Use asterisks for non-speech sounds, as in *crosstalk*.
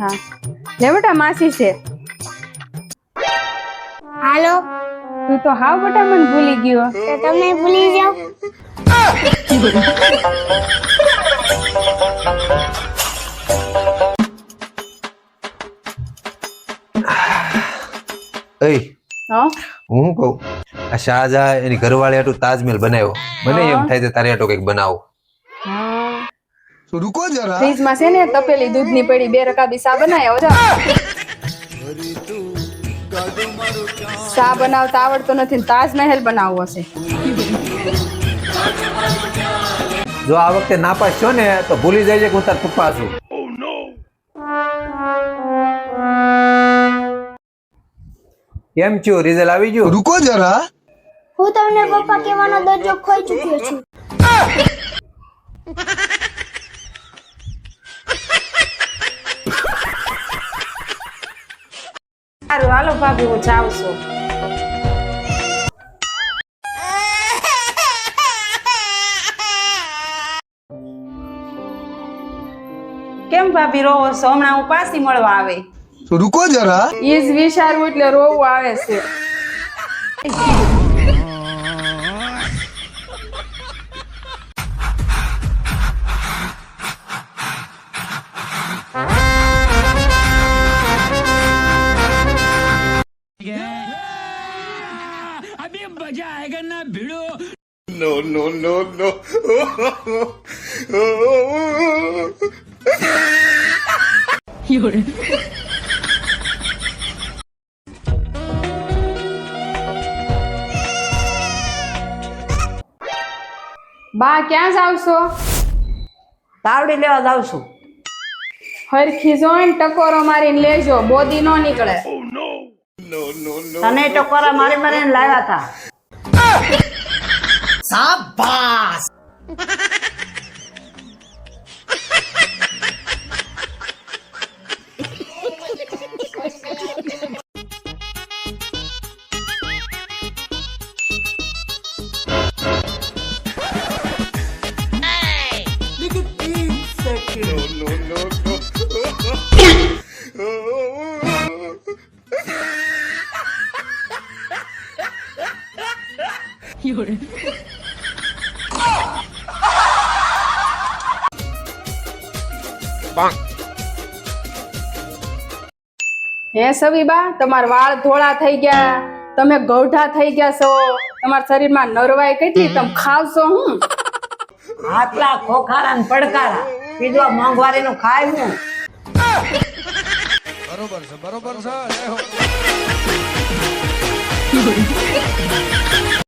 હા. લે બેટા માસી છે. હાલો. તું તો હાવ બેટા મને ભૂલી ગયો. તો તમે ભૂલી જાઓ. એય હા? હું કહું? આ શાહજહાં એની ઘરવાળી હાટુ તાજમહેલ બનાવ્યો. મને એમ થાય છે તારે હાટુ કંઈક બનાવો. રૂકો જરા. ફ્રીજમાં છે ને તપેલી દૂધની પડી બે રકાબી સા બનાવ્યો જા સા બનાવતા આવડતો નથી તાજ મહેલ બનાવવો છે. જો આ વખતે નાપાસ છો ને તો ભૂલી જજે કે હું તાર પપ્પા છું. કેમ છો? રિઝલ્ટ આવી ગયું? રૂકો જરા. હું તમને પપ્પા કહેવાનો દરજ્જો ખોઈ ચૂક્યો છું. સારું હાલો ભાભી હું જાઉં છું. કેમ ભાભી રોવો છો? હમણાં હું પાછી મળવા આવે. રૂકો જરા. ઈજ વિચારવું એટલે રોવું આવે છે. બા ક્યાં જાવ છો? તાવડી લેવા જાઉં છું. હરખી જોઈને ટકોરો મારીને લેજો બોદી નો નીકળે. તને ટકોરા મારી મારીને લાવ્યા હતા. *laughs* 三八。有人。棒。હે સવીબા તમારા વાળ ધોળા થઈ ગયા. તમે ગૌઢા થઈ ગયા છો. તમારા શરીરમાં નરવાઈ કેટલી તમે ખાવશો હું? આટલા ખોખારા ને પડકારા. બીજો મોંઘવારી નું ખાય હું? બરોબર છે બરોબર છે